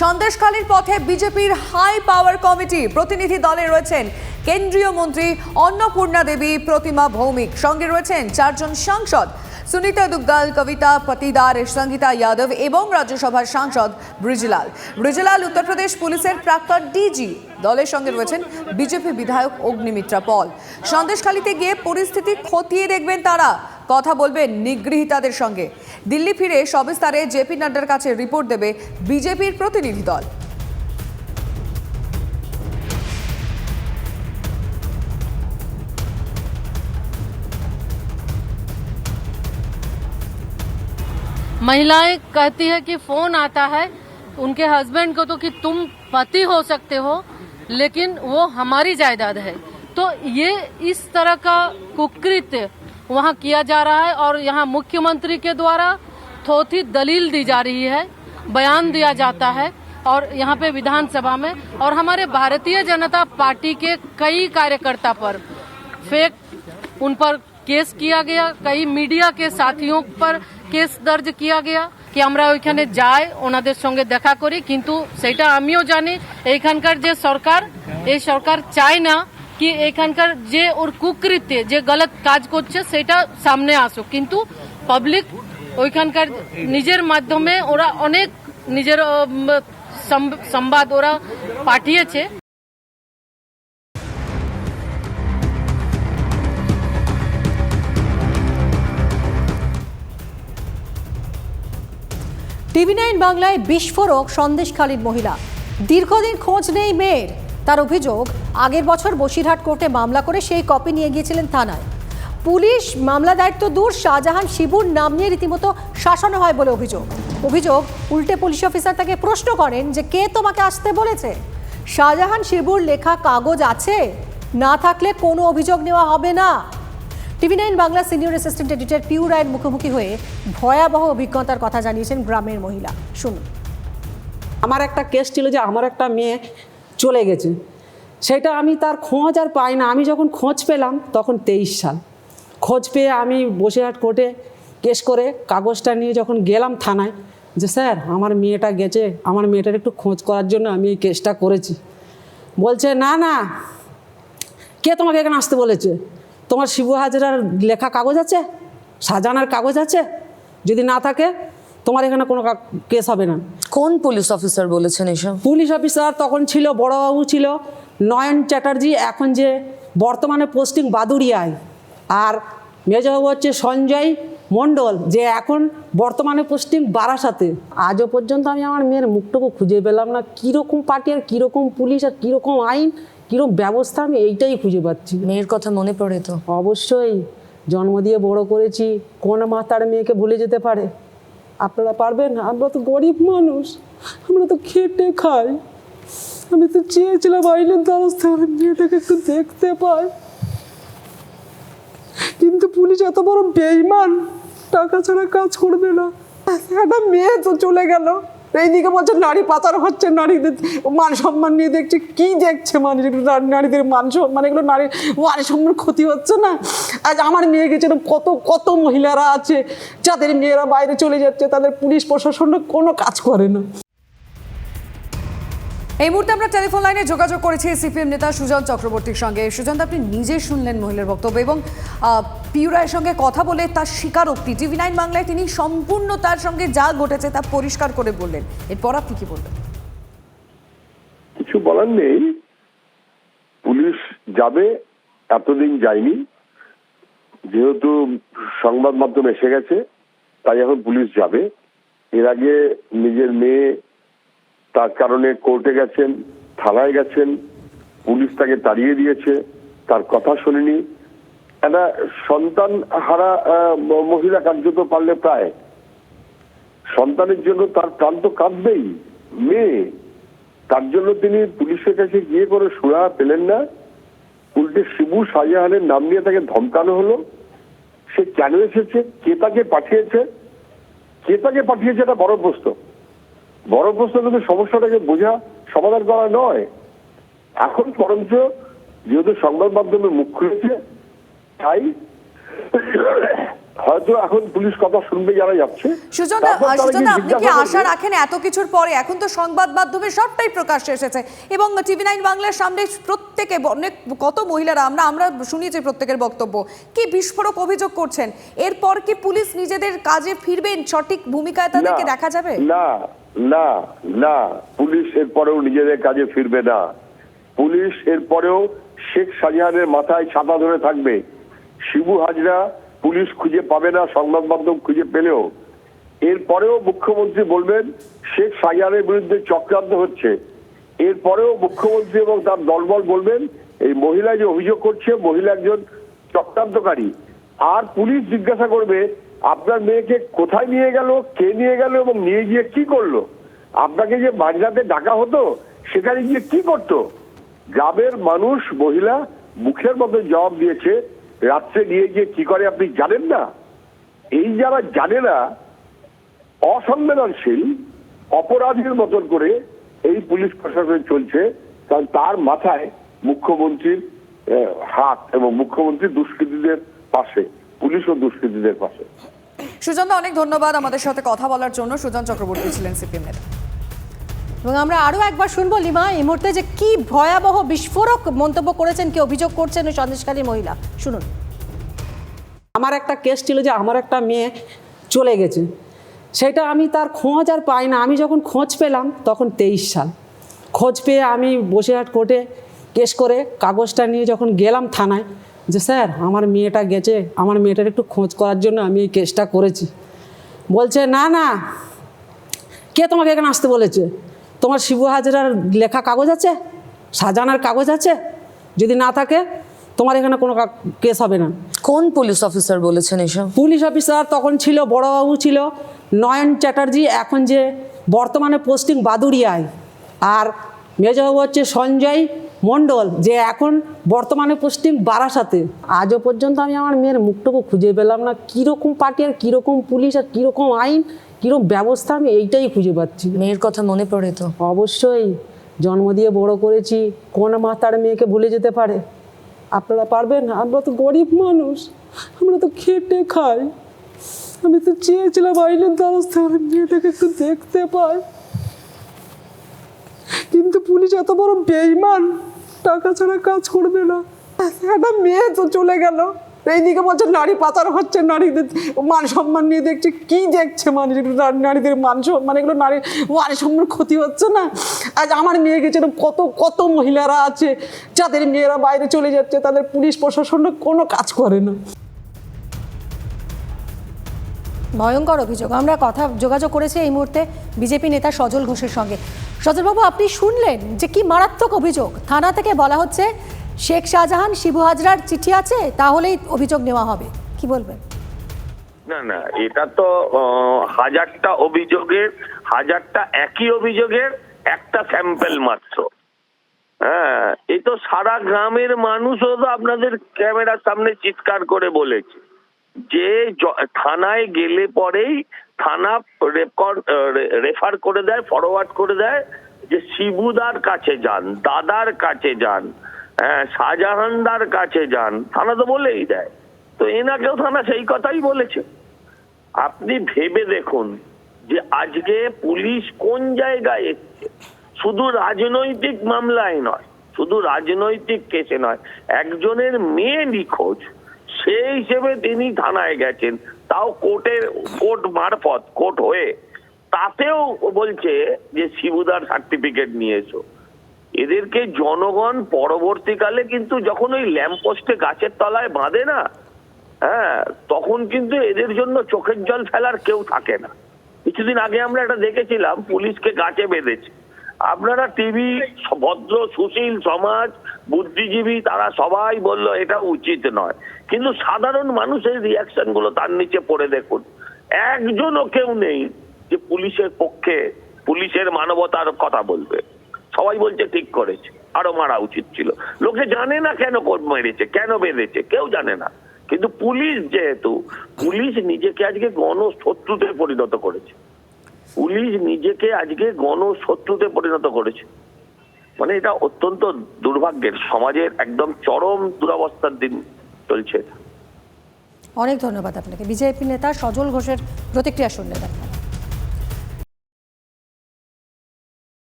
সন্দেশখালীর পথে বিজেপির হাই পাওয়ার কমিটি প্রতিনিধি দলে রয়েছেন কেন্দ্রীয় মন্ত্রী অন্নপূর্ণা দেবী, প্রতিমা ভৌমিক। সঙ্গে রয়েছেন চারজন সাংসদ সুনীতা দুগ্গাল, কবিতা পতিদার, সঙ্গীতা যাদব এবং রাজ্যসভার সাংসদ ব্রিজলাল। ব্রিজলাল উত্তরপ্রদেশ পুলিশের প্রাক্তন ডিজি দলের সঙ্গে রয়েছেন বিজেপি বিধায়ক অগ্নিমিত্রা পল। সন্দেশখালীতে গিয়ে পরিস্থিতি খতিয়ে দেখবেন তারা। কথা বলবেন নিগৃহীতাদের সঙ্গে দিল্লি ফিরে সবিস্তারে জেপি নাড্ডার কাছে রিপোর্ট দেবে বিজেপির প্রতিনিধি দল महिलाएं कहती है कि फोन आता है उनके हस्बैंड को तो कि तुम पति हो सकते हो लेकिन वो हमारी जायदाद है तो ये इस तरह का कुकृत्य वहाँ किया जा रहा है और यहाँ मुख्यमंत्री के द्वारा थोथी दलील दी जा रही है, बयान दिया जाता है और यहाँ पे विधानसभा में और हमारे भारतीय जनता पार्टी के कई कार्यकर्ता पर फेक, उन पर केस किया गया, कई मीडिया के साथियों पर केस दर्ज किया गया कि আমরা ওইখানে যাই ওনাদের সঙ্গে দেখা করি কিন্তু সেটা আমিও জানি এইখানকার যে সরকার এই সরকার চায় না কি এখানকার যে ওর কুকৃত্যে যে গলত কাজ করছে সেটা সামনে আসুক কিন্তু পাবলিক ওইখানকার নিজের মাধ্যমে ওরা অনেক নিজের সংবাদ ওরা পাঠিয়েছে টিভি নাইন বাংলায় বিস্ফোরক সন্দেশখালীর মহিলা। দীর্ঘদিন খোঁজ নেই মেয়ের। তার অভিযোগ, আগের বছর বসিরহাট কোর্টে মামলা করে সেই কপি নিয়ে গিয়েছিলেন থানায়। পুলিশ মামলা দায়িত্ব দূর, শাহজাহান শিবুর নাম নিয়ে রীতিমতো শাসন হয় বলে অভিযোগ। অভিযোগ, উল্টে পুলিশ অফিসার তাকে প্রশ্ন করেন যে কে তোমাকে আসতে বলেছে? শাহজাহান শিবুর লেখা কাগজ আছে? না থাকলে কোনো অভিযোগ নেওয়া হবে না। TV nine Bangla senior assistant editor Piu রায়ের মুখোমুখি হয়ে ভয়াবহ অভিজ্ঞতার কথা জানিয়েছেন গ্রামের মহিলা। শুনুন। আমার একটা কেস ছিল যে আমার একটা মেয়ে চলে গেছে। সেটা আমি তার খোঁজ আর পাই না। আমি যখন খোঁজ পেলাম, তখন তেইশ সাল। খোঁজ পেয়ে আমি বসিরহাট কোর্টে কেস করে কাগজটা নিয়ে যখন গেলাম থানায়, যে স্যার, আমার মেয়েটা গেছে, আমার মেয়েটার একটু খোঁজ করার জন্য আমি এই কেসটা করেছি। বলছে, না না, কে তোমাকে এখানে আসতে বলেছে? তোমার শিবু হাজরার লেখা কাগজ আছে? সাজানার কাগজ আছে? যদি না থাকে, তোমার এখানে কোনো কেস হবে না। কোন পুলিশ অফিসার বলেছেন এসব? পুলিশ অফিসার তখন ছিল বড়বাবু ছিল নয়ন চ্যাটার্জি। এখন যে বর্তমানে পোস্টিং বাদুড়িয়ায়। আর মেজবাবু হচ্ছে সঞ্জয় মণ্ডল যে এখন বর্তমানে পোস্টিং বারাসাতে। আজও পর্যন্ত আমি আমার মেয়ের মুখটুকু খুঁজে পেলাম না কীরকম পার্টি আর কীরকম পুলিশ আর কীরকম আইন কীরকম ব্যবস্থা আমি এইটাই খুঁজে পাচ্ছি। মেয়ের কথা মনে পড়ে তো। অবশ্যই জন্ম দিয়ে বড় করেছি কোন মা তার মেয়েকে ভুলে যেতে পারে? আপনারা পারবেন না, আমরা তো গরিব মানুষ, আমরা তো খেটে খাই। আমি তো চেয়েছিলাম আইনের দ্বারস্থ, আমি মেয়েটাকে একটু দেখতে পাই। কিন্তু পুলিশ এত বড় বেইমান, টাকা ছাড়া কাজ করবে না। একটা মেয়ে তো চলে গেল। এইদিকে বলছে, নারী পাচার হচ্ছে, নারীদের মান সম্মান নিয়ে দেখছে, কি দেখছে মানুষ? নারীদের মান সম্মান, এগুলো নারী মান সম্মান ক্ষতি হচ্ছে না? আজ আমার মেয়ে গেছে কত কত মহিলারা আছে, যাদের মেয়েরা বাইরে চলে যাচ্ছে, তাদের পুলিশ প্রশাসন কোনো কাজ করে না। এই মুহূর্তে আমরা টেলিফোন লাইনে যোগাযোগ করেছি সিপিএম নেতা সুজন চক্রবর্তীর সঙ্গে। সুজন, আপনি নিজে শুনলেন মহিলার বক্তব্য এবং আহ, পিউ রায়ের সঙ্গে কথা বলে তার স্বীকারোক্তি। টিভি নাইন বাংলায় তিনি সম্পূর্ণ তার সঙ্গে যা ঘটেছে তা পরিষ্কার করে বললেন। এরপর আপনি কি বলবেন? কিছু বলার নেই। পুলিশ যাবে এতদিন যায়নি। যেহেতু সংবাদ মাধ্যম এসে গেছে তাই এখন পুলিশ যাবে। এর আগে নিজের মেয়ে তার কারণে কোর্টে গেছেন থানায় গেছেন পুলিশ তাকে তাড়িয়ে দিয়েছে। তার কথা শুনিনি। একটা সন্তান হারা মহিলা কার্যত পারলে প্রায়। সন্তানের জন্য তার প্রাণ তো কাঁদবেই। মেয়ে, তার জন্য তিনি পুলিশের কাছে গিয়ে করে সুরা পেলেন না। উল্টে শিবু শাহজাহানের নাম নিয়ে তাকে ধমকানো হলো। সে কেন এসেছে? কে তাকে পাঠিয়েছে? কে তাকে পাঠিয়েছে এটা বড় প্রশ্ন। বড় প্রশ্ন কিন্তু সমস্যাটাকে বোঝা সমাধান করা নয়। এখন বরঞ্চ যেহেতু সংবাদ মাধ্যমে মুখ খুলেছে তাই হয়তো এখন পুলিশ কথা শুনবে যারা যাচ্ছে। সুজনদা সুজনদা আপনি কি আশা রাখেন এত কিছুর পরে? এখন তো সংবাদ মাধ্যমে সবটাই প্রকাশ্যে এসেছে এবং টিভি নাইন বাংলার সামনে প্রত্যেকে অনেক কত মহিলারা আমরা আমরা শুনিয়েছি প্রত্যেকের বক্তব্য। কি বিস্ফোরক অভিযোগ করছেন? এরপর কি পুলিশ নিজেদের কাজে ফিরবেন? সঠিক ভূমিকায় তাদেরকে দেখা যাবে? না না না পুলিশ এরপরেও নিজেদের কাজে ফিরবে না। পুলিশ এরপরেও শেখ শাহজাহানের মাথায় ছাতা ধরে থাকবে। শিবু হাজরা পুলিশ খুঁজে পাবে না, সংবাদ মাধ্যম খুঁজে পেলেও। এরপরেও মুখ্যমন্ত্রী বলবেন, শেখ শাহজাহানের বিরুদ্ধে চক্রান্ত হচ্ছে। এরপরেও মুখ্যমন্ত্রী এবং তার দলবল বলবেন, এই মহিলা যে অভিযোগ করছে, মহিলা একজন চক্রান্তকারী। আর পুলিশ জিজ্ঞাসা করবে, আপনার মেয়েকে কোথায় নিয়ে গেল, কে নিয়ে গেল এবং নিয়ে গিয়ে কি করল? আপনাকে যে মাঝরাতে ডাকা হতো, সেখানে গিয়ে কি করতো? গ্রামের মানুষ, মহিলা মুখের মতো জবাব দিয়েছে রাত্রে নিয়ে গিয়ে কি করে আপনি জানেন না? এই যারা জানে না অসংবেদনশীল অপরাধীর মতন করে এই পুলিশ প্রশাসন চলছে, কারণ তার মাথায় মুখ্যমন্ত্রীর হাত এবং মুখ্যমন্ত্রী দুষ্কৃতীদের পাশে, পুলিশ ও দুষ্কৃতীদের পাশে। সুজনদা, অনেক ধন্যবাদ আমাদের সাথে কথা বলার জন্য। সুজন চক্রবর্তী ছিলেন সিপিএম নেতা এবং আমরা আরও একবার শুনব লিমা, এই মুহূর্তে যে কি ভয়াবহ বিস্ফোরক মন্তব্য করেছেন, কি অভিযোগ করছেন ওই সন্দেশকারী মহিলা? শুনুন। আমার একটা কেস ছিল যে আমার একটা মেয়ে চলে গেছে। সেটা আমি তার খোঁজ আর পাই না। আমি যখন খোঁজ পেলাম, তখন তেইশ সাল। খোঁজ পেয়ে আমি বসিরহাট কোর্টে কেস করে কাগজটা নিয়ে যখন গেলাম থানায়, যে স্যার, আমার মেয়েটা গেছে, আমার মেয়েটার একটু খোঁজ করার জন্য আমি এই কেসটা করেছি। বলছে, না না, কে তোমাকে এখানে আসতে বলেছে? তোমার শিবু হাজরার লেখা কাগজ আছে? সাজানার কাগজ আছে? যদি না থাকে তোমার এখানে কোনো কেস হবে না। কোন পুলিশ অফিসার বলেছেন এসব? পুলিশ অফিসার তখন ছিল বড়বাবু ছিল নয়ন চ্যাটার্জি এখন যে বর্তমানে পোস্টিং বাদুরিয়ায় আর মেজবাবু হচ্ছে সঞ্জয় মণ্ডল যে এখন বর্তমানে পোস্টিং বারাসাতে আজও পর্যন্ত আমি আমার মেয়ের মুখটুকু খুঁজে পেলাম না কীরকম পার্টি আর কীরকম পুলিশ আর কীরকম আইন কীরকম ব্যবস্থা আমি এইটাই খুঁজে পাচ্ছি। মেয়ের কথা মনে পড়ে তো। অবশ্যই জন্ম দিয়ে বড় করেছি কোন মা তার মেয়েকে ভুলে যেতে পারে? আপনারা পারবেন? আমরা তো গরিব মানুষ আমরা তো খেটে খাই। আমি তো চেয়েছিলাম আইনের দ্বারস্থ হয়ে মেয়েটাকে একটু দেখতে পাই। কিন্তু পুলিশ এত বড় বেইমান টাকা ছাড়া কাজ করবে না। একটা মেয়ে তো চলে গেল। এইদিকে বলছে, নারী পাচার হচ্ছে, নারীদের মান সম্মান নিয়ে দেখছে, কি দেখছে মানে নারীদের মান সম্মান, এগুলো নারী মান সম্মান ক্ষতি হচ্ছে না। আজ আমার মেয়ে গেছে কত কত মহিলারা আছে, যাদের মেয়েরা বাইরে চলে যাচ্ছে, তাদের পুলিশ প্রশাসনটা কোনো কাজ করে না। ভয়ঙ্কর অভিযোগ। আমরা কথা যোগাযোগ করেছি এই মুহূর্তে বিজেপি নেতা সজল ঘোষের সঙ্গে। সজলবাবু, আপনি শুনলেন যে কি মারাত্মক অভিযোগ? থানা থেকে বলা হচ্ছে শেখ শাহজাহান, শিবু হাজরার চিঠি আছে, তাহলেই অভিযোগ নেওয়া হবে। কি বলবেন? না না, এটা তো হাজারটা অভিযোগের, হাজারটা একই অভিযোগের একটা স্যাম্পল মাত্র। হ্যাঁ এই তো সারা গ্রামের মানুষও তো আপনাদের ক্যামেরার সামনে চিৎকার করে বলেছে। যে থানায় গেলে পরেই থানা রেফার করে দেয় ফরওয়ার্ড করে দেয় যে শিবুদার কাছে যান, দাদার কাছে যান হ্যাঁ শাহজাহানদার কাছে যান, থানা তো বলেই দেয়। তো এনাকেও থানা সেই কথাই বলেছে। আপনি ভেবে দেখুন যে আজকে পুলিশ কোন জায়গায় এসছে। শুধু রাজনৈতিক মামলায় নয়, শুধু রাজনৈতিক কেসে নয়, একজনের মেয়ে নিখোঁজ, সেই হিসেবে তিনি থানায় গেছেন। তাও কোর্টের, কোর্ট মারফত, কোর্ট হয়ে, তাতেও বলছে যে শিবুদার সার্টিফিকেট নিয়ে এসো। এদেরকে জনগণ পরবর্তীকালে কিন্তু যখন ওই ল্যাম্পপোস্টে গাছের তলায় বাঁধে না হ্যাঁ তখন কিন্তু এদের জন্য চোখের জল ফেলার কেউ থাকে না। কিছুদিন আগে আমরা এটা দেখেছিলাম, পুলিশকে গাছে বেঁধেছে। আপনারা টিভি, ভদ্র, সুশীল সমাজ, বুদ্ধিজীবী, তারা সবাই বলল এটা উচিত নয়। কিন্তু সাধারণ মানুষের রিয়াকশনগুলো তার নিচে পড়ে দেখুন। একজনও কেউ নেই যে পুলিশের পক্ষে, পুলিশের মানবতার কথা বলবে। সবাই বলছে, ঠিক করেছে। আরও মারা উচিত ছিল। লোকে জানে না কেন মেরেছে, কেন বেঁধেছে, কেউ জানে না। কিন্তু পুলিশ যেহেতু, পুলিশ নিজেকে আজকে গণশত্রুতে পরিণত করেছে। পুলিশ নিজেকে আজকে গণশত্রুতে পরিণত করেছে। মানে এটা অত্যন্ত দুর্ভাগ্যের। সমাজের একদম চরম দুরাবস্থার দিন চলছে অনেক ধন্যবাদ আপনাকে। বিজেপি নেতা সজল ঘোষের প্রতিক্রিয়া শুনলেন আপনারা